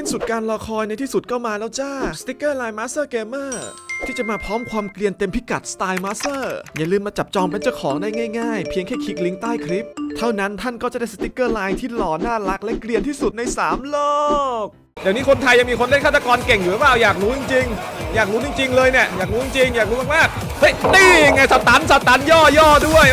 สิ้นสุดการรอคอยในที่สุดก็มาแล้วจ้า สติกเกอร์ลายมาสเตอร์เกมเมอร์ที่จะมาพร้อมความเกลียนเต็มพิกัดสไตล์มาสเตอร์อย่าลืมมาจับจองเป็นเจ้าของได้ง่ายๆ เพียงแค่คลิกลิงก์ใต้คลิป เท่านั้นท่านก็จะได้สติกเกอร์ลายที่หล่อน่ารักและเกลียนที่สุดใน 3 โลก เดี๋ยวนี้คนไทยยังมีคนเล่นฆาตกรเก่งอยู่หรือเปล่าอยากรู้จริงๆ อยากรู้จริงๆเลยเนี่ยอยากรู้จริงๆอยากรู้มากๆเฮ้ยนี่ไงสตันสตันย่อย่อด้วย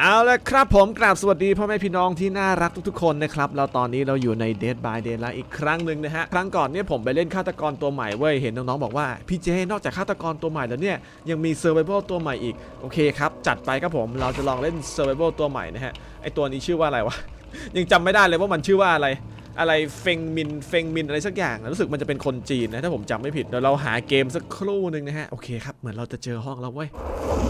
เอาละครับผมกราบสวัสดีพ่อแม่พี่น้องที่น่ารักทุกๆคนนะครับแล้วตอนนี้เราอยู่ใน Dead by Daylight อีกครั้งหนึ่งนะฮะ ครั้งก่อนเนี่ยผมไปเล่นฆาตกรตัวใหม่เว้ย เห็นน้องๆบอกว่าพี่เจนอกจากฆาตกรตัวใหม่แล้วเนี่ย ยังมี Survival ตัวใหม่อีก โอเคครับ จัดไปครับผมเราจะลองเล่น Survival ตัวใหม่นะฮะไอตัวนี้ชื่อว่าอะไรวะ ยังจำไม่ได้เลยว่ามันชื่อว่าอะไร อะไรเฟงมินเฟงมินอะไรสักอย่างนะรู้สึกมันจะเป็นคนจีนนะถ้าผมจำไม่ผิดเดี๋ยวเราหาเกมสักครู่หนึ่งนะฮะโอเคครับเหมือนเราจะเจอห้องแล้วเว้ย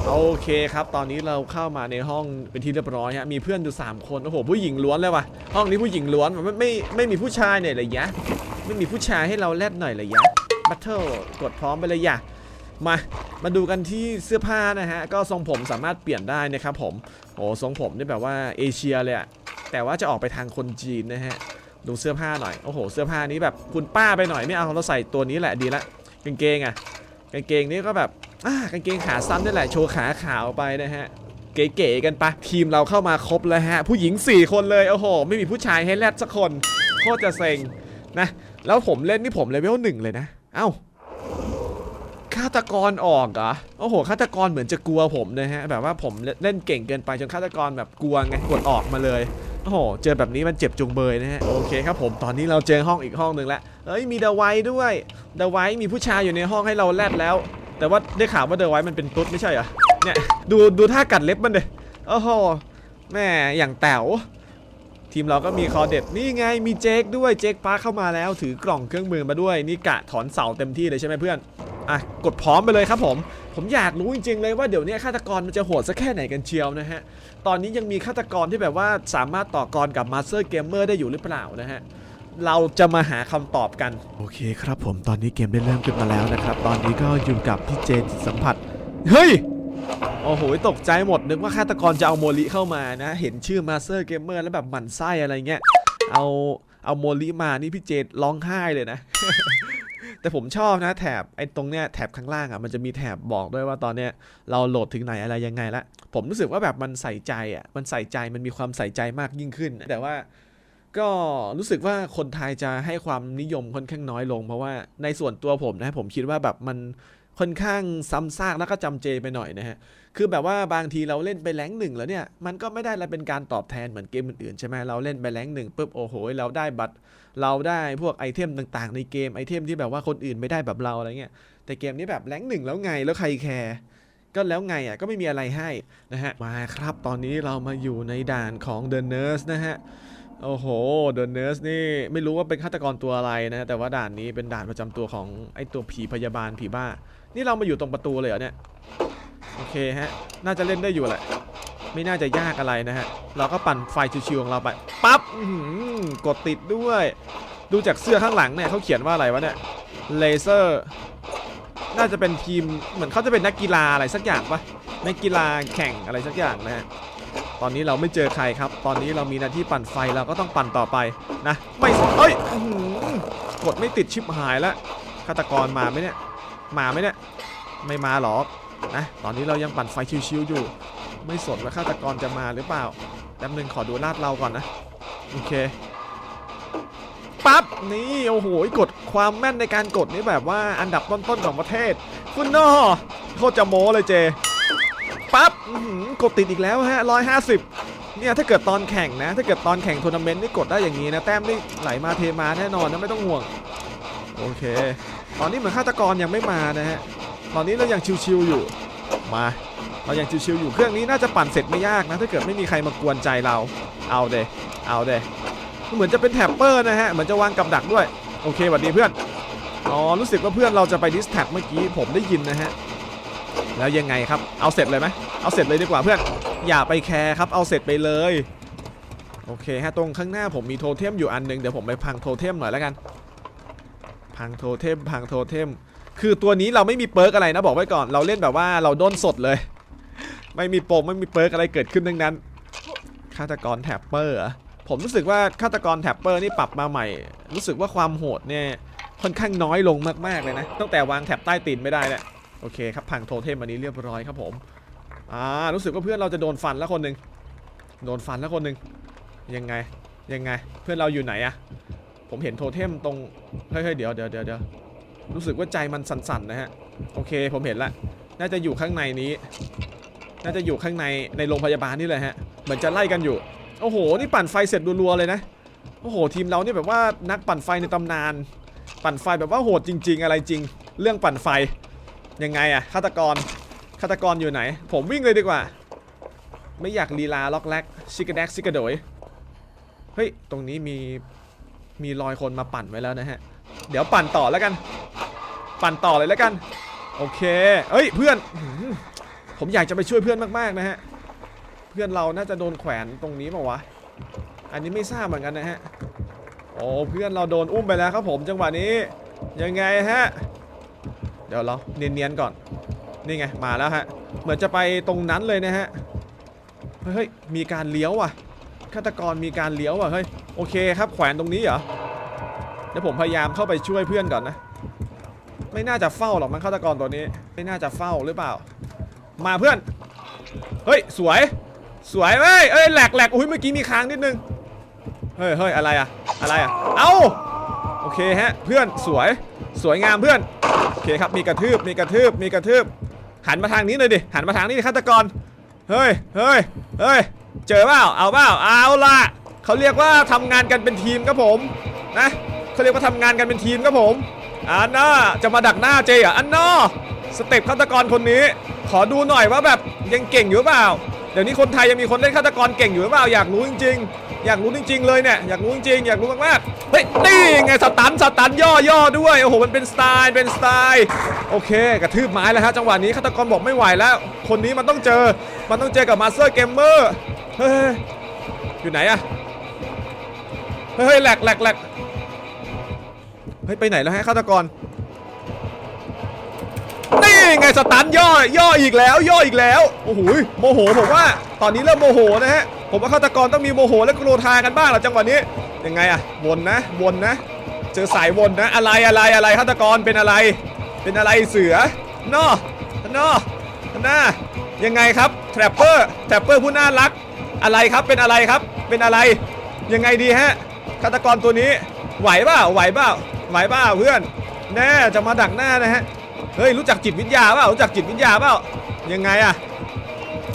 โอเคครับ ตอนนี้เราเข้ามาในห้องเป็นที่เรียบร้อยฮะมีเพื่อนอยู่ 3 คนโอ้โหผู้หญิงล้วนเลยว่ะห้องนี้ผู้หญิงล้วนไม่ไม่ไม่มีผู้ชายเนี่ยเลยยะไม่มีผู้ชายให้เราแลดหน่อยเลยยะบัตเทิลกดพร้อมไปเลยยะมา มาดูกันที่เสื้อผ้านะฮะ ก็ทรงผมสามารถเปลี่ยนได้นะครับผม โอ้ทรงผมนี่แบบว่าเอเชียเลยอะแต่ว่าจะออกไปทางคนจีนนะฮะ ดูเสื้อผ้าหน่อย โอ้โห เสื้อผ้านี้แบบคุณป้าไปหน่อยไม่เอาเราใส่ตัวนี้แหละดีละกางเกงอะกางเกงนี่ก็แบบอ่ากางเกงขาสั้นนี่แหละโชว์ขาขาวไปนะฮะเก๋ๆกันปะทีมเราเข้ามาครบแล้วฮะ ผู้หญิง 4 คนเลยโอ้โห ไม่มีผู้ชายให้แรดสักคนโคตรจะเซ็งนะแล้วผมเล่นนี่ผมเลเวลหนึ่งเลยนะเอ้าฆาตกรออกเหรอโอ้โหฆาตกรเหมือนจะกลัวผมนะฮะแบบว่าผมเล่นเก่งเกินไปจนฆาตกรแบบกลัวไงกดออกมาเลย โอ้โหเจอแบบนี้มันเจ็บจุงเบยนะฮะโอเคครับผมตอนนี้เราเจอห้องอีกห้องหนึ่งแล้วเอ้ยมีเดวท์ด้วยเดวท์มีผู้ชายอยู่ในห้องให้เราแลดแล้ว แต่ว่าได้ข่าวว่าเดวท์มันเป็นตุ๊ดไม่ใช่เหรอเนี่ยดูดูท่ากัดเล็บมันเลยโอ้โหแม่อย่างแต๋วทีมเราก็มีคอเด็ดนี่ไงมีเจคด้วยเจคปาเข้ามาแล้วถือกล่องเครื่องมือมาด้วยนี่กะถอนเสาเต็มที่เลยใช่ไหมเพื่อน อะกดพร้อมไปเลยครับผมผมอยากรู้จริงๆเลยว่าเดี๋ยวนี้ฆาตกรมันจะโหดสักแค่ไหนกันเชียวนะฮะตอนนี้ยังมีฆาตกรที่แบบว่าสามารถต่อกรกับมาสเตอร์เกมเมอร์ได้อยู่หรือเปล่านะฮะเราจะมาหาคำตอบกัน โอเคครับผมตอนนี้เกมได้เริ่มขึ้นมาแล้วนะครับ ตอนนี้ก็อยู่กับพี่เจจิตสัมผัส เฮ้ย โอ้โห ตกใจหมดนึกว่าฆาตกรจะเอาโมลิเข้ามานะ เห็นชื่อมาสเตอร์เกมเมอร์แล้วแบบหมั่นไส้อะไรเงี้ย เอาเอาโมลิมานี่พี่เจดร้องไห้เลยนะ แต่ผมชอบนะแถบไอ้ตรงเนี้ยแถบข้างล่างอะมันจะมีแถบบอกด้วยว่าตอนเนี้ยเราโหลดถึงไหนอะไรยังไงละ ผมรู้สึกว่าแบบมันใส่ใจอะมันใส่ใจมันมีความใส่ใจมากยิ่งขึ้น แต่ว่าก็รู้สึกว่าคนไทยจะให้ความนิยมค่อนข้างน้อยลง เพราะว่าในส่วนตัวผมนะผมคิดว่าแบบมัน ค่อนข้างซ้ำซากแล้วก็จำเจไปหน่อยนะฮะ คือแบบว่าบางทีเราเล่นไปแรงหนึ่งแล้วเนี่ย มันก็ไม่ได้อะไรเป็นการตอบแทนเหมือนเกมอื่นๆใช่ไหมเราเล่นไปแรงหนึ่งปุ๊บโอ้โห เราได้บัตร เราได้พวกไอเทมต่างๆ ในเกมไอเทมที่แบบว่าคนอื่นไม่ได้แบบเราอะไรเงี้ย แต่เกมนี้แบบแรงหนึ่งแล้วไงแล้วใครแคร์ก็แล้วไงอะก็ไม่มีอะไรให้นะฮะ มาครับตอนนี้เรามาอยู่ในด่านของ The Nurse นะฮะ โอ้โห The Nurse นี่ไม่รู้ว่าเป็นฆาตกรตัวอะไรนะ แต่ว่าด่านนี้เป็นด่านประจำตัวของไอตัวผีพยาบาลผีบ้า นี่เรามาอยู่ตรงประตูเลยเหรอเนี่ย โอเคฮะ น่าจะเล่นได้อยู่แหละ ไม่น่าจะยากอะไรนะฮะ เราก็ปั่นไฟชิวๆของเราไป ปั๊บกดติดด้วย ดูจากเสื้อข้างหลังเนี่ยเขาเขียนว่าอะไรวะเนี่ย เลเซอร์ น่าจะเป็นทีม เหมือนเขาจะเป็นนักกีฬาอะไรสักอย่างปะนักกีฬาแข่งอะไรสักอย่างนะฮะ ตอนนี้เราไม่เจอใครครับ ตอนนี้เรามีหน้าที่ปั่นไฟเราก็ต้องปั่นต่อไปนะ ไม่เอ้ยกดไม่ติดชิปหายแล้วฆาตกรมาไหมเนี่ย มาไหมเนี่ย ไม่มาหรอกนะ ตอนนี้เรายังปั่นไฟชิวๆอยู่ ไม่สนว่าฆาตกรจะมาหรือเปล่าแป๊บนึงขอดูลาดเราก่อนนะ โอเคปั๊บนี่โอ้โหกดความแม่นในการกดนี่แบบว่าอันดับต้นๆของประเทศ คุณนอโคตรจะโม้เลยเจ ปั๊บกดติดอีกแล้วฮะร้อยห้าสิบเนี่ยถ้าเกิดตอนแข่งนะ ถ้าเกิดตอนแข่งทัวร์นาเมนต์นี่กดได้อย่างนี้นะ แต้มนี่ไหลมาเทมาแน่นอนนะไม่ต้องห่วง โอเค ตอนนี้เหมือนฆาตกรยังไม่มานะฮะ ตอนนี้เรายังชิวๆอยู่ มา เรายังชิวๆอยู่ เครื่องนี้น่าจะปั่นเสร็จไม่ยากนะ ถ้าเกิดไม่มีใครมากวนใจเรา เอาเดเอาเดเหมือนจะเป็นแท็ปเปอร์นะฮะ เหมือนจะวางกับดักด้วย โอเคสวัสดีเพื่อน อ๋อ รู้สึกว่าเพื่อนเราจะไปดิสแท็บเมื่อกี้ผมได้ยินนะฮะ แล้วยังไงครับ เอาเสร็จเลยไหมเอาเสร็จเลยดีกว่าเพื่อน อย่าไปแคร์ครับ เอาเสร็จไปเลย โอเคฮะตรงข้างหน้าผมมีโทเทมอยู่อันหนึงเดี๋ยวผมไปพังโทเทมหน่อยแล้วกัน พังโทเทมพังโทเทม คือตัวนี้เราไม่มีเปิร์กอะไรนะบอกไว้ก่อน เราเล่นแบบว่าเราด้นสดเลย ไม่มีโปมไม่มีเปิร์กอะไรเกิดขึ้นทั้งนั้น ฆาตกรแท็ปเปอร์ผมรู้สึกว่าฆาตกรแท็ปเปอร์นี่ปรับมาใหม่ รู้สึกว่าความโหดเนี่ยค่อนข้างน้อยลงมากๆเลยนะ ตั้งแต่วางแท็บใต้ตีนไม่ได้แล้ว อเคครับพังโทเทมอันนี้เรียบร้อยครับผมอ่ารู้สึกว่าเพื่อนเราจะโดนฟันแล้วคนหนึ่งโดนฟันแล้วคนหนึ่งยังไงยังไงเพื่อนเราอยู่ไหนอะผมเห็นโทเทมตรงเฮ้ยเดี๋ยวเดี๋ยวเดี๋ยวเดี๋ยวรู้สึกว่าใจมันสั่นๆนะฮะโอเคผมเห็นละน่าจะอยู่ข้างในนี้ น่าจะอยู่ข้างในในโรงพยาบาลนี่เลยฮะเหมือนจะไล่กันอยู่โอ้โหนี่ปั่นไฟเสร็จรัวๆเลยนะโอ้โหทีมเราเนี่แบบว่านักปั่นไฟในตำนาน ปั่นไฟแบบว่าโหดจริง ๆ อะไรจริง เรื่องปั่นไฟ ยังไงอะฆาตกรฆาตกรอยู่ไหน ผมวิ่งเลยดีกว่า ไม่อยากลีลาล็อกแลกชิกแดกชิกระโดยเฮ้ยตรงนี้มีมีรอยคนมาปั่นไว้แล้วนะฮะ เดี๋ยวปั่นต่อแล้วกัน ปั่นต่อเลยแล้วกัน โอเคเอ้ยเพื่อน ผมอยากจะไปช่วยเพื่อนมากๆนะฮะ เพื่อนเราน่าจะโดนแขวนตรงนี้เปล่าวะ อันนี้ไม่ทราบเหมือนกันนะฮะ โอ้เพื่อนเราโดนอุ้มไปแล้วครับผมจังหวะนี้ ยังไงฮะ เดี๋ยวเราเนียนๆก่อน นี่ไงมาแล้วฮะ เหมือนจะไปตรงนั้นเลยนะฮะ เฮ้ยมีการเลี้ยวว่ะ ฆาตกรมีการเลี้ยวว่ะเฮ้ย โอเคครับแขวนตรงนี้เหรอ เดี๋ยวผมพยายามเข้าไปช่วยเพื่อนก่อนนะ ไม่น่าจะเฝ้าหรอกมั้งฆาตกรตัวนี้ ไม่น่าจะเฝ้าหรือเปล่า มาเพื่อน เฮ้ยสวย สวยเว้ย เอ้ยแหลกแหลกอุ้ยเมื่อกี้มีค้างนิดนึง เฮ้ยเฮ้ยอะไรอะอะไรอะเอ้า โอเคฮะเพื่อนสวย สวยงามเพื่อน โอเคครับมีกระทืบมีกระทืบมีกระทืบหันมาทางนี้เลยดิหันมาทางนี้ฆาตกรเฮ้ยเฮ้ยเฮ้ยเจอเปล่าเอาเปล่าเอาละเขาเรียกว่าทำงานกันเป็นทีมครับผมนะเขาเรียกว่าทำงานกันเป็นทีมครับผมอันน่าจะมาดักหน้าเจอะอันนอสเต็ปฆาตกรคนนี้ ขอดูหน่อยว่าแบบยังเก่งอยู่เปล่าเดี๋ยวนี้คนไทยยังมีคนเล่นฆาตกรเก่งอยู่หรือเปล่าอยากรู้จริงๆ อยากรู้จริง ๆ เลยเนี่ยอยากรู้จริงๆอยากรู้มากๆเฮ้ยนี่ไงสตันสตันย่อย่อด้วยโอ้โหมันเป็นสไตล์เป็นสไตล์โอเค กระทืบไม้แล้วฮะจังหวะนี้ฆาตกรบอกไม่ไหวแล้ว คนนี้มันต้องเจอมันต้องเจอกับมาสเตอร์เกมเมอร์เฮ้ยอยู่ไหนอะเฮ้ยแหลกแหลกแหลกเฮ้ยไปไหนแล้วฮะฆาตกรนี่ไงสตันย่อย่ออีกแล้ว ย่ออีกแล้วโอ้โหโมโหผมว่า ตอนนี้เริ่มโมโหนะฮะ ผมว่าฆาตกรต้องมีโมโหและกลัวทากันบ้างหละจังหวะนี้ยังไงอะวนนะวนนะ เจอสายวนนะอะไรอะไรอะไรฆาตกรเป็นอะไร เป็นอะไรเสือนอนอหน้ายังไงครับแทรปเปอร์แทรปเปอร์ผู้น่ารัก อะไรครับเป็นอะไรครับ เป็นอะไร ยังไงดีฮะฆาตกรตัวนี้ไหวเปล่าไหวเปล่าไหวเปล่าเพื่อนแน่จะมาดักหน้านะฮะเฮ้ยรู้จักจิตวิทยาเปล่ารู้จักจิตวิทยาเปล่ายังไงอะ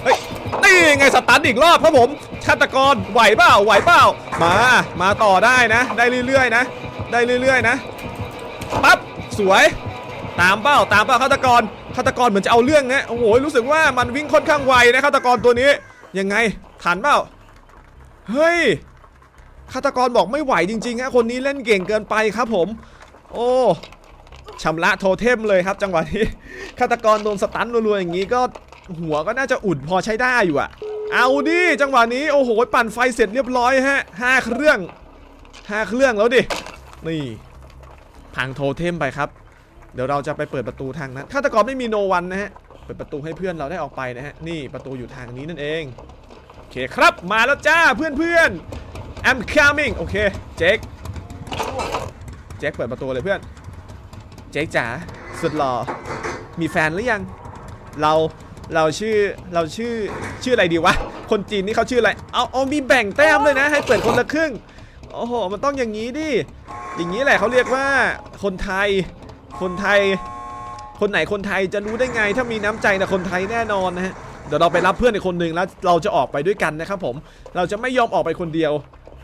เฮ้ย นี่ไงสตันอีกรอบครับผมฆาตกรไหวเปล่าไหวเปล่ามามาต่อได้นะ ได้เรื่อยๆนะ ได้เรื่อยๆนะปั๊บสวยตามเป้าตามเป้าฆาตกรฆาตกรเหมือนจะเอาเรื่องนะโอ้โหรู้สึกว่ามันวิ่งค่อนข้างไวนะฆาตกรตัวนี้ยังไงทันเปล่าเฮ้ยฆาตกรบอกไม่ไหวจริงๆฮะคนนี้เล่นเก่งเกินไปครับผม โอ้ชำระโทเทมเลยครับจังหวะนี้ฆาตกรโดนสตันรัวๆอย่างนี้ก็ หัวก็น่าจะอุ่นพอใช้ได้อยู่อะเอาดิจังหวะนี้โอ้โหปั่นไฟเสร็จเรียบร้อยฮะห้าเครื่องห้าเครื่องแล้วดินี่พังโทเทมไปครับ เดี๋ยวเราจะไปเปิดประตูทางนั้นฆาตกรไม่มีโนวันนะฮะเปิดประตูให้เพื่อนเราได้ออกไปนะฮะนี่ประตูอยู่ทางนี้นั่นเองโอเคครับมาแล้วจ้าเพื่อนๆ I'm coming โอเคเจ๊กเจ๊กเปิดประตูเลยเพื่อน เจ๊กจ๋าสุดหล่อมีแฟนหรือยัง เรา เราชื่อเราชื่อชื่ออะไรดีวะ คนจีนนี่เขาชื่ออะไร เอาเอามีแบ่งแต้มเลยนะ ให้เปิดคนละครึ่ง โอ้โห มันต้องอย่างนี้ดิ อย่างนี้แหละเขาเรียกว่าคนไทย คนไทย คนไหนคนไทยจะรู้ได้ไง ถ้ามีน้ำใจนะคนไทยแน่นอนนะฮะ เดี๋ยวเราไปรับเพื่อนอีกคนหนึ่งแล้วเราจะออกไปด้วยกันนะครับผม เราจะไม่ยอมออกไปคนเดียว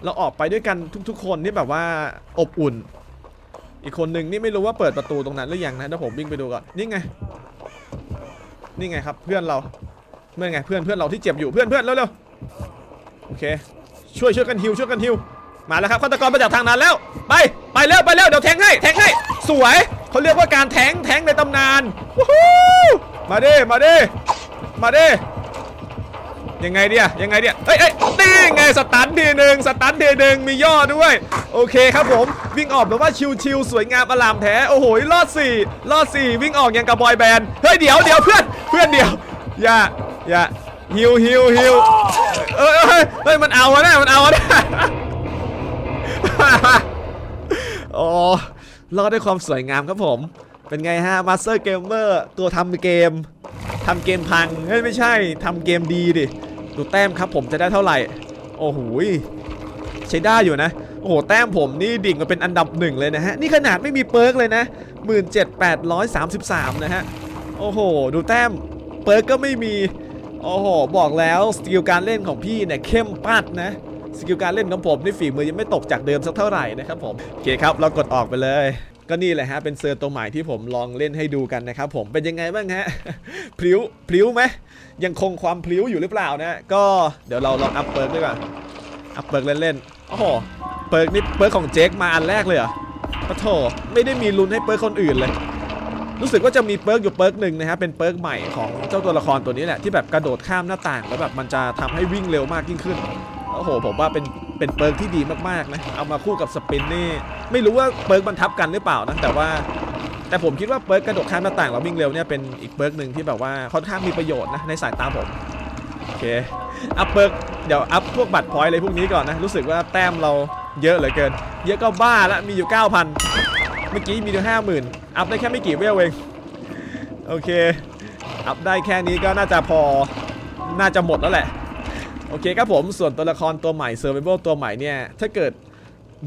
เราออกไปด้วยกันทุก ๆ คนที่แบบว่าอบอุ่น อีกคนหนึ่งนี่ไม่รู้ว่าเปิดประตูตรงนั้นหรือยังนะเดี๋ยวผมวิ่งไปดูก่อน นี่ไง นี่ไงครับเพื่อนเราเพื่อนไงเพื่อนเพื่อนเราที่เจ็บอยู่เพื่อนเพื่อนเร็วๆโอเค ช่วยช่วยกันฮิวช่วยกันฮิวมาแล้วครับฆาตกรมาจากทางนั้นแล้ว ไปไปเร็วไปเร็วเดี๋ยวแทงให้แทงให้สวยเขาเรียกว่าการแทงแทงในตำนานวู้ฮู้มาดิมาดิมาดิยังไงเดียยังไงเดียเอ้ยเอ้ยนี่ไงสตันทีหนึ่งสตันทีหนึ่งมีย่อด้วย โอเคครับผมวิ่งออกแบบว่าชิวๆสวยงามอลามแท้โอ้โหรอดสี่รอดสี่วิ่งออกอย่างกับบอยแบนด์เฮ้ยเดี๋ยวเดี๋ยวเพื่อนเพื่อนเดี๋ยวอย่าอย่าฮิวฮิวฮิวเอ้ยเอ้ยเฮ้ยมันเอาอะนะมันเอาอะนะโอ้รอดด้วยความสวยงามครับผม เป็นไงฮะมาสเตอร์เกมเมอร์ตัวทำเกมทำเกมพังเฮ้ยไม่ใช่ทำเกมดีดิดูแต้มครับผมจะได้เท่าไหร่ โอ้โหยใช้ได้อยู่นะ โอ้โหแต้มผมนี่ดิ่งมาเป็นอันดับหนึ่งเลยนะฮะ นี่ขนาดไม่มีเปิร์กเลยนะ 17,833 นะฮะ โอ้โห ดูแต้มเปิร์กก็ไม่มี โอ้โห บอกแล้วสกิลการเล่นของพี่เนี่ยเข้มปัดนะสกิลการเล่นของผมนี่ฝีมือยังไม่ตกจากเดิมสักเท่าไหร่นะครับผมโอเคครับเรากดออกไปเลย ก็นี่แหละฮะเป็นเซอร์ตัวใหม่ที่ผมลองเล่นให้ดูกันนะครับผมเป็นยังไงบ้างฮะพลิ้วพลิ้วไหมยังคงความพลิ้วอยู่หรือเปล่านะ ก็เดี๋ยวเราลองอัพเปิร์กด้วยก่อนอัพเปิร์กเล่นๆโอ้โห เปิร์กนี่เปิร์กของเจคมาอันแรกเลยเหรอปะโถไม่ได้มีลุ้นให้เปิร์กคนอื่นเลย รู้สึกว่าจะมีเปิร์กอยู่เปิร์กหนึ่งนะฮะเป็นเปิร์กใหม่ของเจ้าตัวละครตัวนี้แหละที่แบบกระโดดข้ามหน้าต่างแล้วแบบมันจะทำให้วิ่งเร็วมากยิ่งขึ้นโอ้โหผมว่าเป็นเป็นเปิร์กที่ดีมากๆนะเอามาคู่กับสปินนี่ไม่รู้ว่าเปิร์กมันทับกันหรือเปล่านะแต่ว่า แต่ผมคิดว่าเปิร์กกระโดดข้ามหน้าต่างแล้ววิ่งเร็วเนี่ยเป็นอีกเปิร์กหนึ่งที่แบบว่าค่อนข้างมีประโยชน์นะในสายตาผมโอเคอัพเปิร์กเดี๋ยวอัพพวกบัตรพอยต์อะไรพวกนี้ก่อนนะรู้สึกว่าแต้มเรา เยอะเหลือเกิน เยอะก็บ้าละมีอยู่ 9,000 เมื่อกี้มีอยู่ห้าหมื่นอัพได้แค่ไม่กี่เวลเองโอเค อัพได้แค่นี้ก็น่าจะพอน่าจะหมดแล้วแหละ โอเคครับผมส่วนตัวละครตัวใหม่เซอร์ v ว v a l ตัวใหม่เนี่ย ถ้าเกิด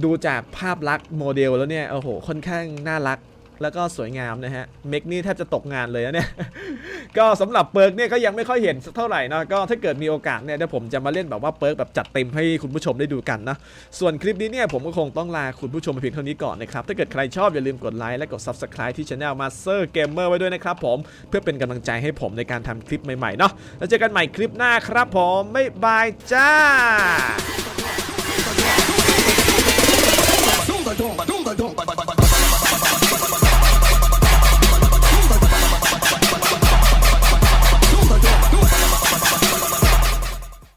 ดูจากภาพลักษณ์โมเดลแล้วเนี่ย โอ้โห ค่อนข้างน่ารัก แล้วก็สวยงามนะฮะเมกนี่แทบจะตกงานเลยนะเนี่ย ก็สำหรับเปิร์กเนี่ยก็ยังไม่ค่อยเห็นสักเท่าไหร่นะก็ถ้าเกิดมีโอกาสเนี่ยเดี๋ยวผมจะมาเล่นแบบว่าเปิร์กแบบจัดเต็มให้คุณผู้ชมได้ดูกันนะส่วนคลิปนี้เนี่ยผมก็คงต้องลาคุณผู้ชมไปเพียงเท่านี้ก่อนนะครับถ้าเกิดใครชอบอย่าลืมกดไลค์และกด Subscribe ที่ Channel Master Gamer ไว้ด้วยนะครับผมเพื่อเป็นกำลังใจให้ผมในการทำคลิปใหม่ๆเนาะแล้วเจอกันใหม่คลิปหน้าครับผมบ๊ายบายจ้า Dumba dumba dumba dumba dumba